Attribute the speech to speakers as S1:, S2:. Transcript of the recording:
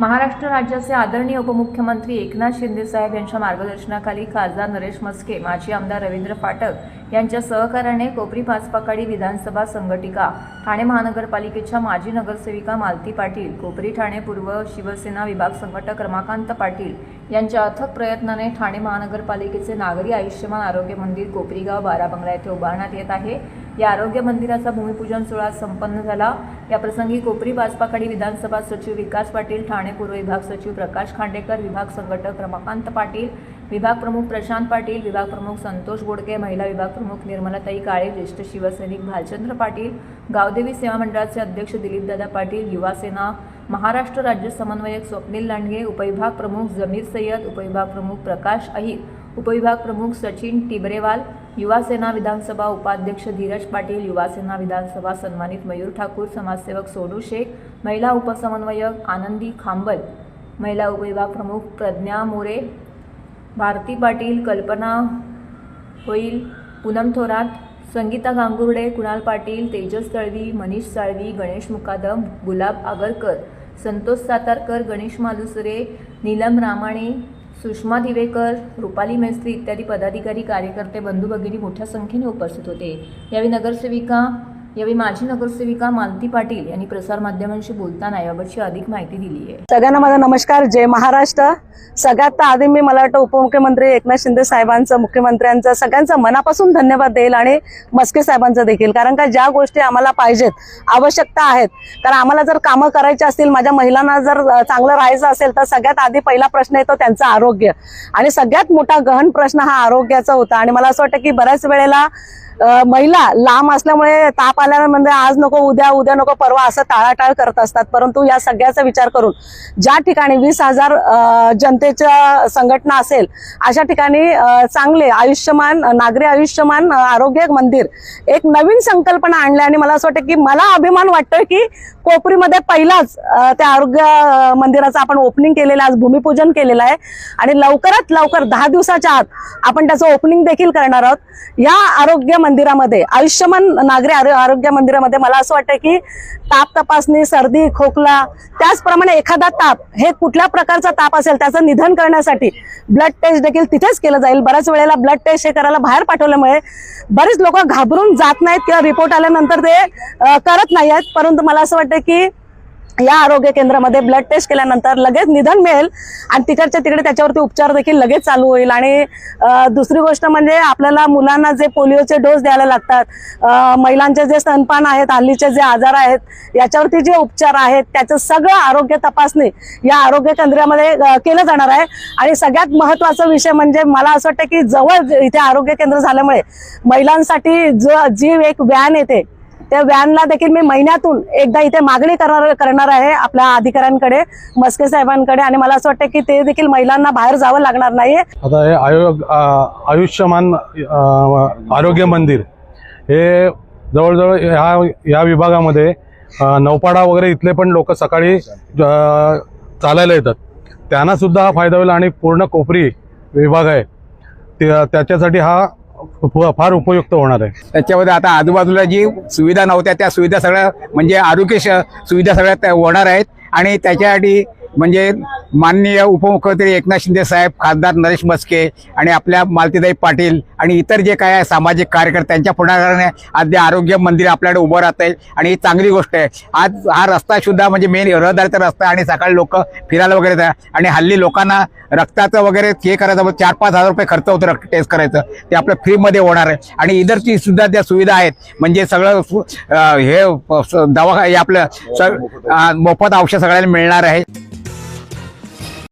S1: महाराष्ट्र राज्याचे आदरणीय उपमुख्यमंत्री एकनाथ शिंदे साहेब यांच्या मार्गदर्शनाखाली खासदार नरेश मस्के माजी आमदार रवींद्र फाटक यांच्या सहकार्याने कोपरी पाचपाकाडी विधानसभा संघटिका ठाणे महानगरपालिकेच्या माजी नगरसेविका मालती पाटील कोपरी ठाणे पूर्व शिवसेना विभाग संघटक रमाकांत पाटील यांच्या अथक प्रयत्नाने ठाणे महानगरपालिकेचे नागरी आयुष्यमान आरोग्य मंदिर कोपरीगाव बारा बंगला येथे उभारण्यात येत आहे. या आरोग्य मंदिराचा भूमिपूजन सोहळा संपन्न झाला. या प्रसंगी कोपरी बाजपाखाडी विधानसभा सचिव विकास पाटील ठाणे पूर्व विभाग सचिव प्रकाश खांडेकर विभाग संघटक रमाकांत पाटील विभाग प्रमुख प्रशांत पाटील विभाग प्रमुख संतोष गोडके महिला विभाग प्रमुख निर्मलाताई काळे ज्येष्ठ शिवसैनिक भालचंद्र पाटील गावदेवी सेवा मंडळाचे अध्यक्ष दिलीपदादा पाटील युवा सेना महाराष्ट्र राज्य समन्वयक स्वप्नील लांडगे उपविभाग प्रमुख जमीर सय्यद उपविभाग प्रमुख प्रकाश अहिर उपविभाग प्रमुख सचिन टिबरेवाल युवासेना विधानसभा उपाध्यक्ष धीरज पाटील युवासेना विधानसभा सन्मानित मयूर ठाकूर समाजसेवक सोनू शेख महिला उपसमन्वयक आनंदी खांबल महिला उपविभाग प्रमुख प्रज्ञा मोरे भारती पाटील कल्पना होईल पूनम थोरात संगीता गांगुर्डे कुणाल पाटील तेजस तळवी मनीष साळवी गणेश मुकादम गुलाब आगरकर संतोष सातारकर गणेश मालुसरे नीलम रामाणे सुषमा दिवेकर रुपाली मेस्त्री इत्यादी पदाधिकारी कार्यकर्ते बंधू भगिनी मोठ्या संख्येने उपस्थित होते. यावेळी नगरसेविका यावेळी माजी नगरसेविका मालती पाटील यांनी प्रसारमाध्यमांशी बोलताना याबाबतची अधिक माहिती दिली आहे.
S2: सगळ्यांना माझा नमस्कार. जय महाराष्ट्र. सगळ्यात तर आधी मी मला वाटतं उपमुख्यमंत्री एकनाथ शिंदे साहेबांचं मुख्यमंत्र्यांचं सगळ्यांचं मनापासून धन्यवाद देईल आणि मस्के साहेबांचं देखील. कारण का ज्या गोष्टी आम्हाला पाहिजेत आवश्यकता आहेत कारण आम्हाला जर कामं करायची असतील माझ्या महिलांना जर चांगलं राहायचं असेल तर सगळ्यात आधी पहिला प्रश्न येतो त्यांचं आरोग्य. आणि सगळ्यात मोठा गहन प्रश्न हा आरोग्याचा होता. आणि मला असं वाटतं की बऱ्याच वेळेला महिला लांब असल्यामुळे ताप आल्यानंतर आज नको उद्या उद्या नको परवा असं टाळाटाळ करत असतात. परंतु या सगळ्याचा विचार करून ज्या ठिकाणी वीस हजार जनतेच्या संघटना असेल अशा ठिकाणी चांगले आयुष्यमान नागरी आयुष्यमान आरोग्य मंदिर एक नवीन संकल्पना आणली आणि मला असं वाटतं की मला अभिमान वाटतोय की कोपरीमध्ये पहिलाच त्या आरोग्य मंदिराचं आपण ओपनिंग केलेलं आहे आज भूमिपूजन केलेलं आहे. आणि लवकरात लवकर दहा दिवसाच्या आत आपण त्याचं ओपनिंग देखील करणार आहोत. या आरोग्य मंदिरामध्ये आयुष्यमान नागरी आरोग्य मंदिरामध्ये मला असं वाटतं की ताप तपासणी सर्दी खोकला त्याचप्रमाणे एखादा ताप हे कुठल्या प्रकारचा ताप असेल त्याचं निधन करण्यासाठी ब्लड टेस्ट देखील तिथेच केलं जाईल. बऱ्याच वेळेला ब्लड टेस्ट हे करायला बाहेर पाठवल्यामुळे बरेच लोक घाबरून जात नाहीत किंवा रिपोर्ट आल्यानंतर ते करत नाही आहेत परंतु मला असं वाटतं की या आरोग्य केंद्रामध्ये ब्लड टेस्ट केल्यानंतर लगेच निधन मिळेल आणि तिकडच्या तिकडे त्याच्यावरती उपचार देखील लगेच चालू होईल. आणि दुसरी गोष्ट म्हणजे आपल्याला मुलांना जे पोलिओचे डोस द्यायला लागतात महिलांचे जे स्तनपान आहेत हल्लीचे जे आजार आहेत याच्यावरती जे उपचार आहेत त्याचं सगळं आरोग्य तपासणी या आरोग्य केंद्रामध्ये केलं जाणार आहे. आणि सगळ्यात महत्त्वाचा विषय म्हणजे मला असं वाटतं की जवळ इथे आरोग्य केंद्र झाल्यामुळे महिलांसाठी जी एक व्हॅन येते त्या व्हॅनला देखील मी महिन्यातून एकदा इथे मागणी करणार करणार आहे आपल्या अधिकाऱ्यांकडे मस्के साहेबांकडे आणि मला असं वाटतं की ते देखील महिलांना बाहेर जावं लागणार नाही.
S3: आता हे आयोग आयुष्यमान आरोग्य मंदिर हे जवळजवळ ह्या या विभागामध्ये नौपाडा वगैरे इथले पण लोक सकाळी चालायला येतात. त्यांना सुद्धा हा फायदा होईल आणि पूर्ण कोपरी विभाग आहे. त्याच्यासाठी हा फार उपयुक्त होणार आहे.
S4: त्याच्यामध्ये आता आजूबाजूला जी सुविधा नव्हत्या त्या सुविधा सगळ्या म्हणजे आरोग्य श- सुविधा सगळ्या त्या होणार आहेत. आणि त्याच्यासाठी म्हणजे माननीय उपमुख्यमंत्री एकनाथ शिंदे साहेब खासदार नरेश मस्के आणि आपल्या मालतीदाई पाटील आणि इतर जे काय आहे सामाजिक कार्यकर्त्यांच्या पुढाकाराने आज ते आरोग्य मंदिर आपल्याकडे उभं राहत आहे आणि ही चांगली गोष्ट आहे. आज हा रस्ता सुद्धा म्हणजे मेन रहदारीचा रस्ता आणि सकाळी लोक फिरायला वगैरे जातात आणि हल्ली लोकांना रक्ताचं वगैरे हे करायचं चार पाच हजार रुपये खर्च होतो रक्त टेस्ट करायचं. ते आपलं फ्रीमध्ये होणार आहे. आणि इतरची सुद्धा त्या सुविधा आहेत. म्हणजे सगळं हे स- हे आपलं सग मोफत औषध सगळ्यांना मिळणार आहे.